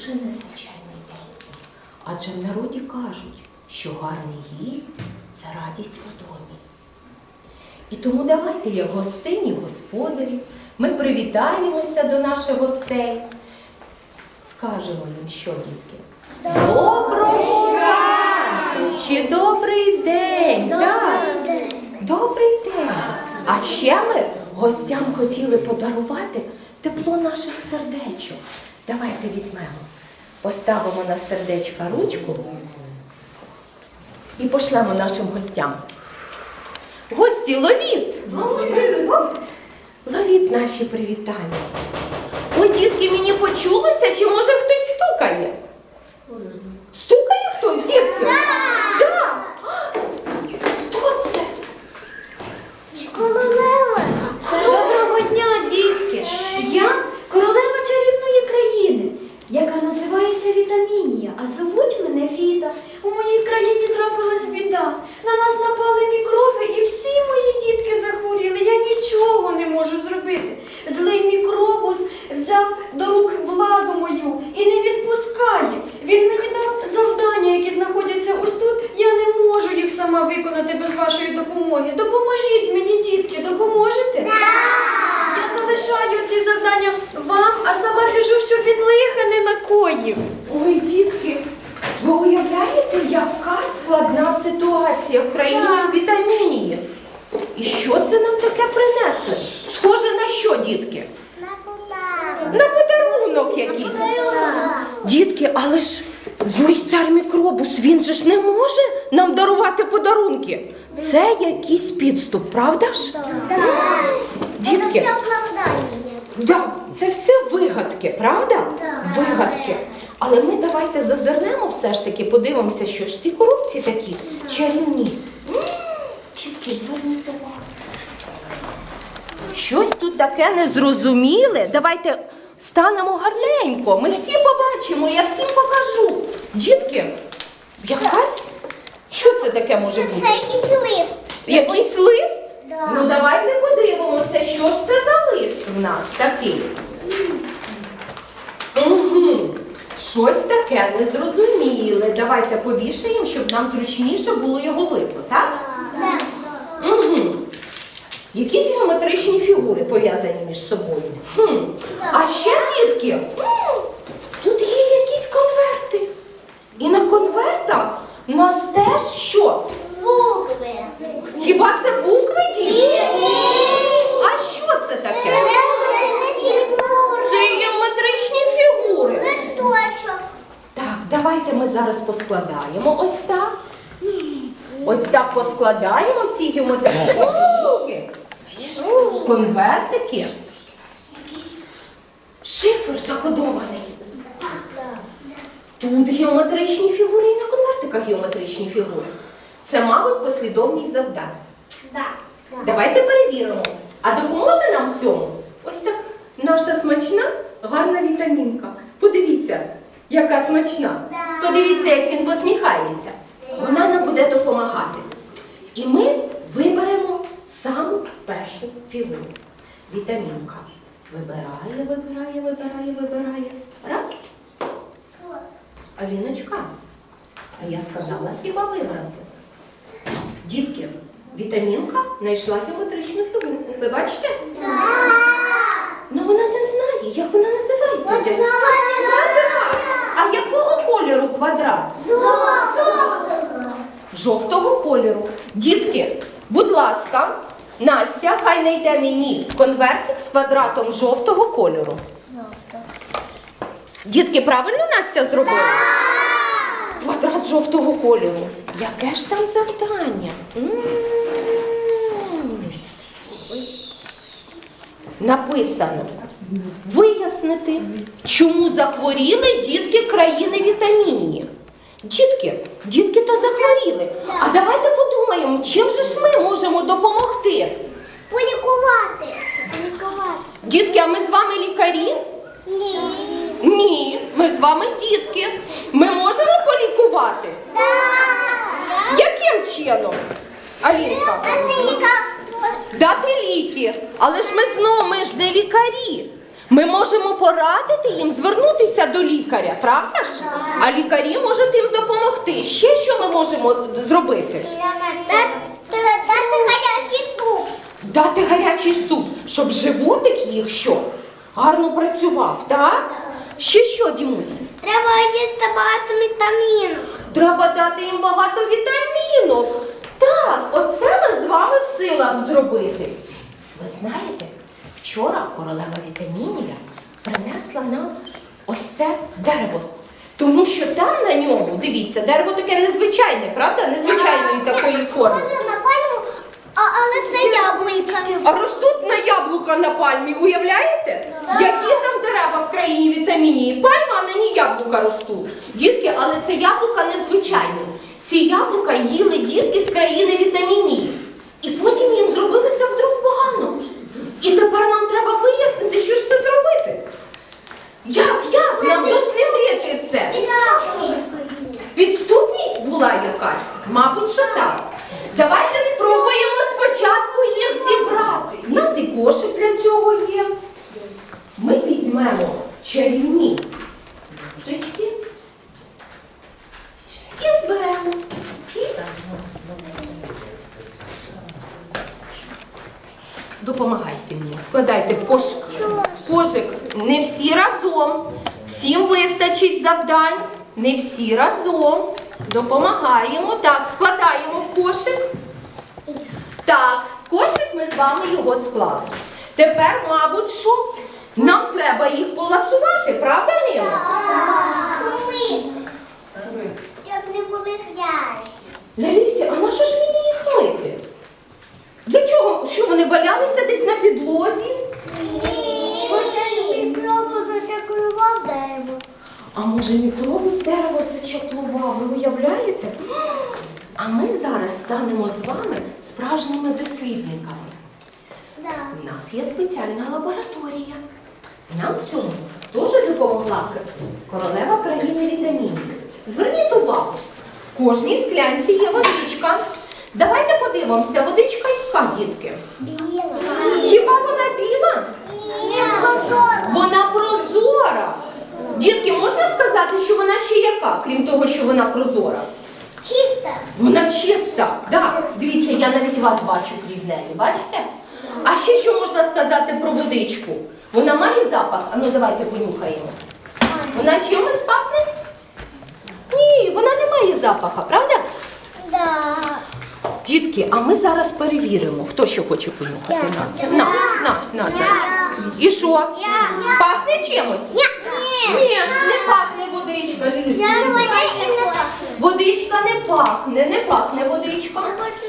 дуже незвичайний день. Адже в народі кажуть, що гарний гість це радість у домі. І тому давайте, як гостині, господарі, ми привітаємося до наших гостей. Скажемо їм, що дітки? Доброго ранку! Чи добрий день? Так. Добрий день! А ще ми гостям хотіли подарувати тепло наших сердечок. Давайте візьмемо, поставимо на сердечка ручку і пошлемо нашим гостям. Гості, ловіть! Ловіть наші привітання. Ой, дітки, мені почулося, чи може хтось стукає? Стукає хтось, дітки? Да. Хто це? Доброго дня, дітки! Я королева чарівної країни, яка називається Вітамінія, а звуть мене Віта. У моїй країні трапилась біда. На нас напали мікроби, і всі мої дітки захворіли. Я нічого не можу зробити. Злий мікробус взяв до рук владу мою і не відпускає. Він мені дав завдання, які знаходяться ось тут. Я не можу їх сама виконати без вашої допомоги. Допоможіть мені, дітки, допоможете? Я залишаю ці завдання вам, а сама біжу, щоб він лиха не накоїв. Ой, дітки, ви уявляєте, яка складна ситуація в країні вітамінії? І що це нам таке принесли? Схоже на що, дітки? На подарунок якийсь. Дітки, але ж злий цар мікробус, він же ж не може нам дарувати подарунки. Це якийсь підступ, правда ж? Дітки, да, це все вигадки, правда? Вигадки. Але ми давайте зазирнемо все ж таки, подивимося, що ж ці коробці такі чарівні. М, Дітки, зверніть увагу. Щось тут таке незрозуміле. Давайте станемо гарненько. Ми всі побачимо, я всім покажу. Дітки, якась. Що це таке може бути? Це якийсь лист. Якийсь лист? Да. Ну давайте подивимося, що ж це за лист в нас такий. Угу. Щось таке незрозуміле. Давайте повішаємо, щоб нам зручніше було його видно, так? Якісь геометричні фігури пов'язані між собою. Хм. А ще, дітки, тут є якісь конверти. І на конвертах в нас теж що? Букви. Хіба це букви, дітки? А що це таке? Це геометричні фігури. Листочок. Так, давайте ми зараз поскладаємо ось так. Ось так поскладаємо ці геометричні фігурки. Конвертики. Якийсь шифр закодований. Тут геометричні фігури і на конвертиках геометричні фігури. Це, мабуть, послідовність завдань. Давайте перевіримо. А допоможе нам в цьому ось так наша смачна, гарна вітамінка. Подивіться, яка смачна. Подивіться, як він посміхається. Вона нам буде допомагати. І ми виберемо саму першу фігуру. Вітамінка. Вибирає, вибирає, вибирає, вибирає. Раз. Аліночка. А я сказала, хіба вибрати. Дітки, вітамінка знайшла геометричну фігуру. Ви бачите? Ну вона не знає, як вона називається. Квадрат. А якого кольору квадрат? Жовтого кольору. Дітки, будь ласка, Настя, хай знайде мені конвертик з квадратом жовтого кольору. Дітки, правильно Настя зробила? Квадрат жовтого кольору. Яке ж там завдання? М. Написано вияснити, чому захворіли дітки країни вітамінії. Дітки, дітки то захворіли. А давайте подумаємо, чим же ж ми можемо допомогти? Полікувати. Полікувати. Дітки, а ми з вами лікарі? Ні. Ні, ми з вами дітки. Ми можемо полікувати? Да. Яким чином? Алінка? А це. Дати ліки. Але ж ми знову ми ж не лікарі. Ми можемо порадити їм звернутися до лікаря, правда ж? А лікарі можуть їм допомогти. Ще що ми можемо зробити? Дати гарячий суп. Дати гарячий суп, щоб животик їх що? Гарно працював, так? Ще що, Дімусь? Треба їсти багато вітамінів. Треба дати їм багато вітамінок. Так, оце ми з вами в силах зробити. Ви знаєте, вчора королева вітамінія принесла нам ось це дерево. Тому що там на ньому, дивіться, дерево таке незвичайне, правда? Незвичайної такої форми. Схоже на пальму, а, але це яблунька. А ростуть на яблука на пальмі, уявляєте? Які там дерева в країні вітамінії? Пальма, а на ній яблука ростуть. Дітки, але це яблука незвичайні. Ці яблука їли дітки з країни вітамінії. І потім їм зробилося вдруг погано. І тепер нам треба вияснити, що ж це зробити. Як, як нам дослідити це? Підступність була якась? Мабуть, що так. Давайте спробуємо спочатку їх зібрати. У нас і кошик для цього є. Ми візьмемо чарівні ложечки і зберемо ці. Допомагайте мені, складайте в кошик. В кошик не всі разом. Всім вистачить завдань. Не всі разом. Допомагаємо. Так, складаємо в кошик. Так, в кошик ми з вами його склали. Тепер, мабуть, що? Нам треба їх поласувати, правда, Нила? Щоб не були грязь. Лялісі, а на що ж мені їх мити? Для чого? Що вони валялися десь на підлозі? Хоча мікробу зачекував дерево. А може мікробу з дерева зачаклував, ви уявляєте? А ми зараз станемо з вами справжніми дослідниками. Да. У нас є спеціальна лабораторія. Нам в цьому дуже допомогла королева країни вітамінів. Зверніть увагу, в кожній склянці є водичка. Давайте подивимося, водичка яка, дітки? Біла. Хіба вона біла? Ні, прозора. Вона прозора. Дітки, можна сказати, що вона ще яка, крім того, що вона прозора? Чиста. Вона чиста. Да. Дивіться, я навіть вас бачу крізь неї, бачите? А ще що можна сказати про водичку? Вона має запах? А ну давайте понюхаємо. Вона чимось пахне? Ні, вона не має запаха, правда? Да. Дітки, а ми зараз перевіримо, хто що хоче понюхати. Я. На, на, на, на, зайчик. І що? Пахне чимось? Ні. Ні, не пахне водичка. Водичка не пахне, не пахне водичка.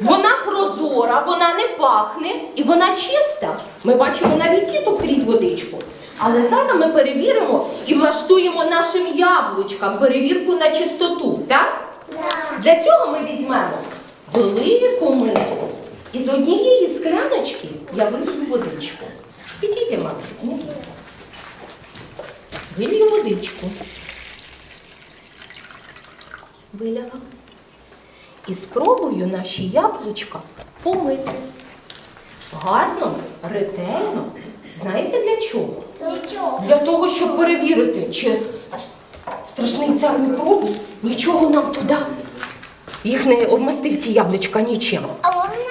Вона прозора, вона не пахне і вона чиста. Ми бачимо навіть діток крізь водичку. Але зараз ми перевіримо і влаштуємо нашим яблучкам перевірку на чистоту, так? Для цього ми візьмемо велику миску. І з однієї скляночки я вилью водичку. Підійди, Максик, не бійся. Вилью водичку. Виляла. І спробую наші яблучка помити. Гарно, ретельно. Знаєте для чого? Нічого. Для того, щоб перевірити, чи страшний цар мікробус нічого нам туди. Їх не обмастив ці яблучка нічим.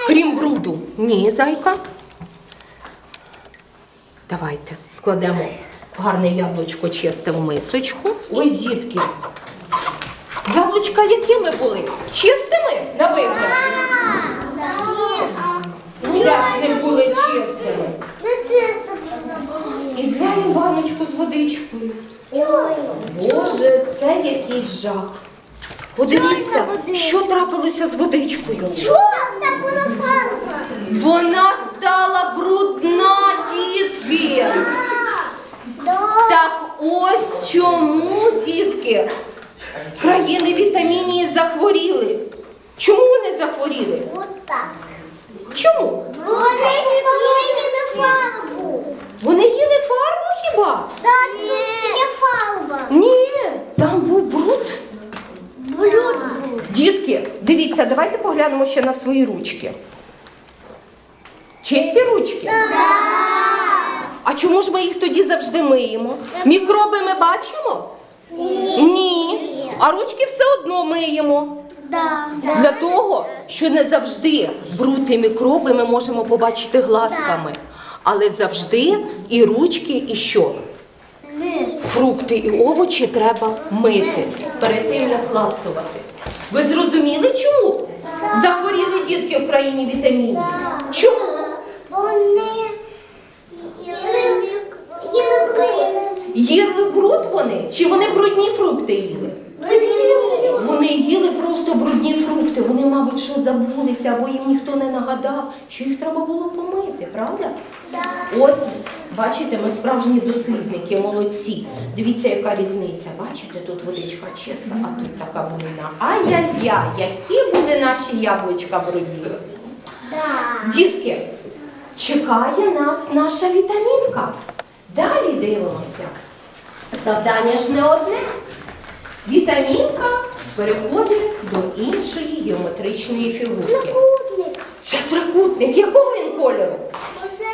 Крім бруду. Ні, зайка. Давайте складемо гарне яблучко чисте в мисочку. Ой, дітки. Яблучка якими були? Чистими на вигляд? Ну, де ж не були чистими? не чисто. І зляємо баночку з водичкою. Боже, це якийсь жах. Подивіться, що трапилося з водичкою. Та була фарба. Вона стала брудна, дітки. Так ось чому, дітки, країни вітамінії захворіли. Чому вони захворіли? Так. Чому? Вони їли фарбу. Вони їли фарбу хіба? Да, тут є фарба. Ні, там був. Дітки, дивіться, давайте поглянемо ще на свої ручки. Чисті ручки? А чому ж ми їх тоді завжди миємо? Мікроби ми бачимо? Ні. А ручки все одно миємо. Для того, що не завжди бруд і мікроби ми можемо побачити глазками. Але завжди і ручки, і що? Фрукти і овочі треба мити перед тим, як ласувати. Ви зрозуміли чому? Захворіли дітки в країні вітамінів. Чому? Вони їли, блини. Їли бруд вони? Чи вони брудні фрукти їли? Вони їли просто брудні фрукти. Вони, мабуть, що забулися, або їм ніхто не нагадав, що їх треба було помити, правда? Ось, бачите, ми справжні дослідники, молодці. Дивіться, яка різниця. Бачите, тут водичка чиста, а тут така брудна. Ай-яй-яй, які були наші яблучка брудні. Дітки, чекає нас наша вітамінка. Далі дивимося. Завдання ж не одне. Вітамінка переходить до іншої геометричної фігурки. Трикутник. Це трикутник. Якого він кольору? Оце.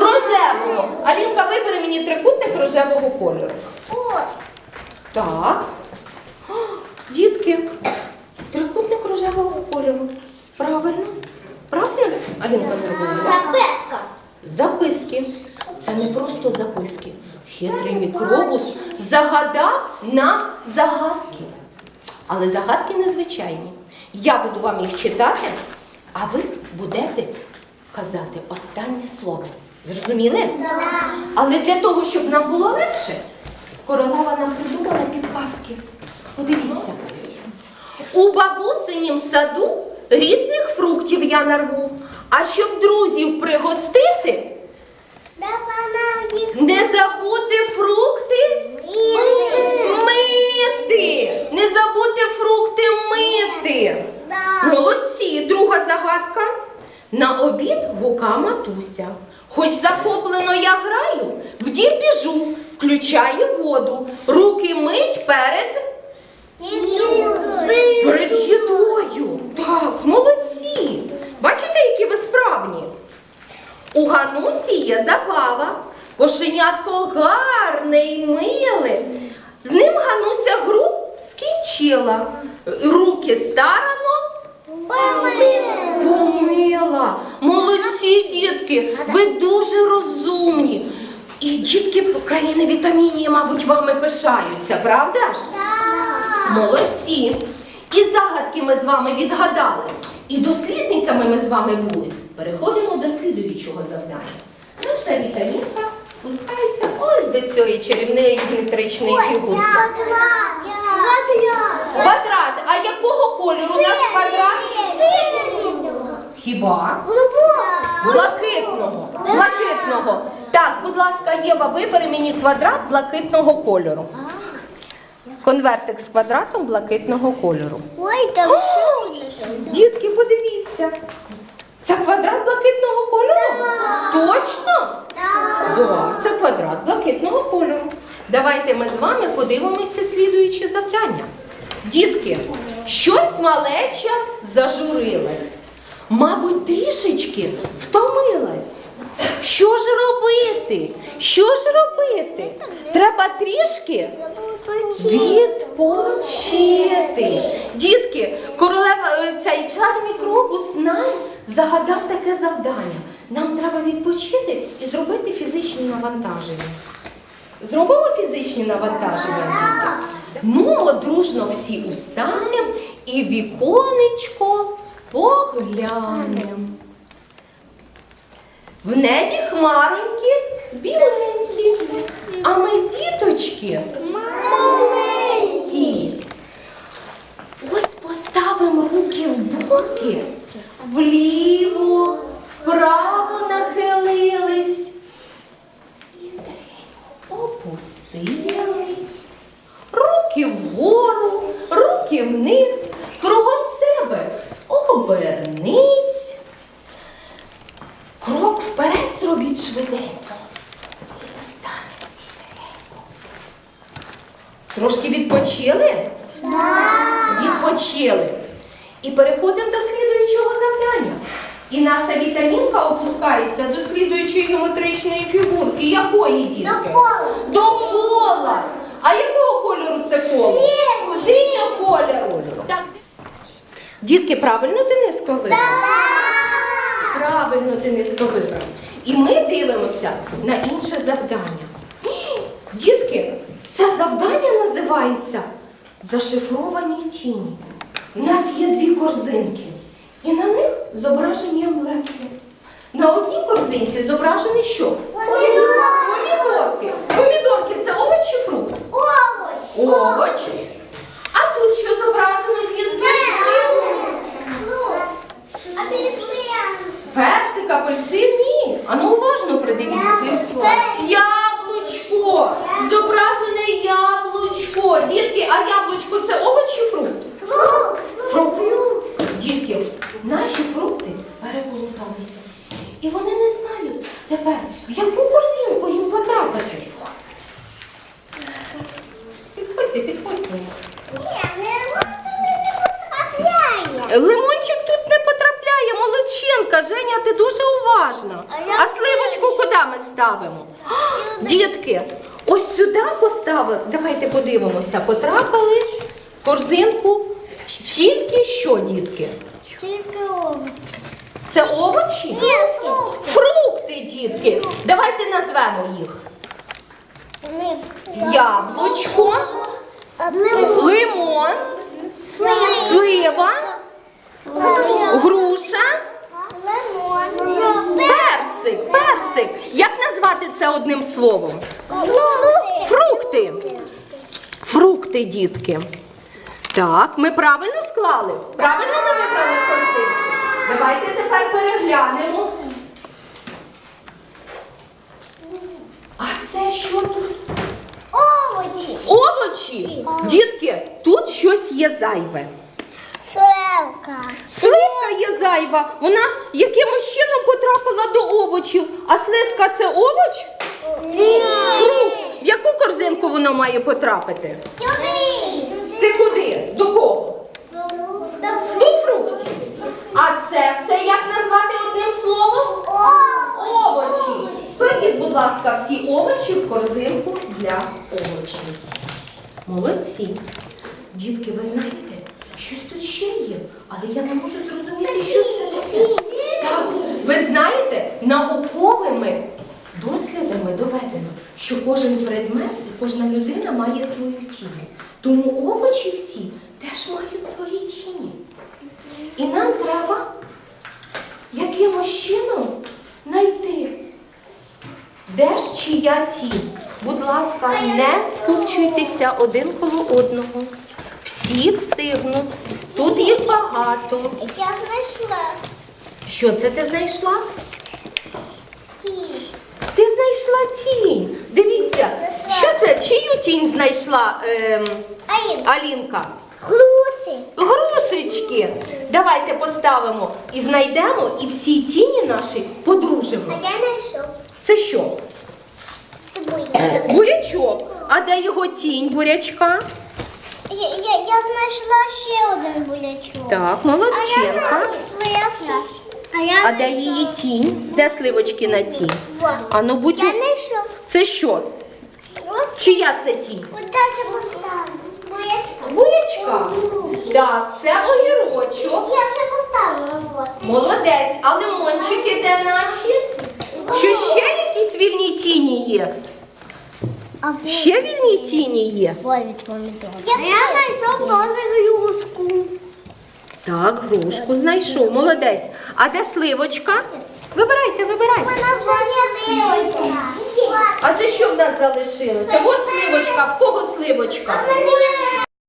Рожевого. Алінка, вибери мені трикутник рожевого кольору. От. Так. Дітки, трикутник рожевого кольору. Правильно? Правильно Алінка зробила? Записка. Записки. Це не просто записки. Хитрий мікробус загадав нам загадки. Але загадки незвичайні. Я буду вам їх читати, а ви будете казати останнє слово. Зрозуміли? Але для того, щоб нам було легше, королева нам придумала підказки. Подивіться. У бабусинім саду різних фруктів я нарву. А щоб друзів пригостити, не забути фрукти мити. Не забути фрукти мити. Молодці, друга загадка. На обід гука матуся. Хоч захоплено я граю, в дім біжу, включаю воду, руки мить перед. Перед їдою. Так, молодці. У Ганусі є забава. Кошенятко гарне й миле. З ним Гануся гру скінчила. Руки старано помила. Молодці, дітки, ви дуже розумні. І дітки країни вітамінії, мабуть, вами пишаються, правда ж? Молодці! І загадки ми з вами відгадали. І дослідниками ми з вами були. Переходимо до слідуючого завдання. Наша вітамінка спускається ось до цієї чарівної геометричної фігурки. Квадрат. А якого кольору наш квадрат? Хіба? Блакитного. Блакитного. Так, будь ласка, Єва, вибери мені квадрат блакитного кольору. Конвертик з квадратом блакитного кольору. Ой, там що? Дітки, подивіться. Це квадрат блакитного кольору? Точно? Так, це квадрат блакитного кольору. Давайте ми з вами подивимося слідуючі завдання. Дітки, щось малеча зажурилась. Мабуть, трішечки втомилась. Що ж робити? Що ж робити? Треба трішки відпочити. Цей чар мікробус нам загадав таке завдання. Нам треба відпочити і зробити фізичні навантаження. Зробимо фізичні навантаження? Ну, дружно всі устанемо і віконечко поглянемо. В небі хмаренькі, біленькі, а ми діточки маленькі. Ось поставимо руки в боки, вліво, вправо нахилились. І тихенько опустились. Руки вгору, руки вниз, кругом себе обернись. Крок вперед зробіть швиденько. І остане всі тихенько. Трошки відпочили? Відпочили. І переходимо до слідуючого завдання. І наша вітамінка опускається до слідуючої геометричної фігурки. Якої дітки? До кола. До кола. А якого кольору це коло? Синього кольору. Так. Дітки, правильно Дениско вибрав? Правильно Дениско вибрав. І ми дивимося на інше завдання. Дітки, це завдання називається Зашифровані тіні. У нас є дві корзинки, і на них зображені емблемки. На одній корзинці зображений що? Помідорки. Помідорки це овоч чи фрукт? Овощ. Овоч. А тут що зображено дітки? Персик, апельсин, ні. Ану уважно придивіться. Яблучко. Зображене яблучко. Дітки, а яблучко це овоч чи фрукт? Фрукт. Дітки, наші фрукти переплуталися. І вони не знають тепер, яку ставимо? Дітки, ось сюди поставили. Давайте подивимося. Потрапили в корзинку. Тільки що, дітки? Тільки овочі. Це овочі? Ні, фрукти. Фрукти, дітки. Давайте назвемо їх. Яблучко, лимон, слива, груша. Персик, персик. Як назвати це одним словом? Фрукти. Фрукти, дітки. Так, ми правильно склали? Правильно ми вибрали корзинку? Давайте тепер переглянемо. А це що тут? Овочі. Овочі. Дітки, тут щось є зайве. Сорелка. Сливка є зайва. Вона якимось чином потрапила до овочів. А сливка це овоч? Фрукт. В яку корзинку вона має потрапити? Це куди? До кого? До фруктів. А це все як назвати одним словом? Овочі. Складіть, будь ласка, всі овочі в корзинку для овочів. Молодці. Дітки, ви знаєте, щось тут ще є, але я не можу зрозуміти, що це таке. Так, ви знаєте, науковими дослідами доведено, що кожен предмет і кожна людина має свою тінь. Тому овочі всі теж мають свої тіні. І нам треба якимось чином знайти, де ж чия тінь. Будь ласка, не скупчуйтеся один коло одного. Всі встигнуть. Тут їх багато. Я знайшла Що це ти знайшла? тінь. Ти знайшла тінь. Дивіться, що це? Чию тінь знайшла ем, Аїн. Алінка? Глуси. Грушечки. Давайте поставимо і знайдемо, і всі тіні наші А подружимо. я знайшов Це що? цибулю. Бурячок. А де його тінь бурячка? Я, я, я знайшла ще один булячок. Так, А я молодчинка. сливка. А я А де її тінь? Де сливочки на тінь? А ну будь. Я знайшов. Це що? От Чия це тінь? Куди це поставлю? Бо я с- Бурячка. Так, це огірочок. Я вже поставила. Молодець. А лимончики де наші? Що ще якісь вільні тіні є? Ще вільні тіні є? Я знайшов теж грушку. Так, грушку знайшов. Молодець. А де сливочка? Вибирайте, вибирайте. Вона вже є сливочка. А це що в нас залишилося? От сливочка. В кого сливочка?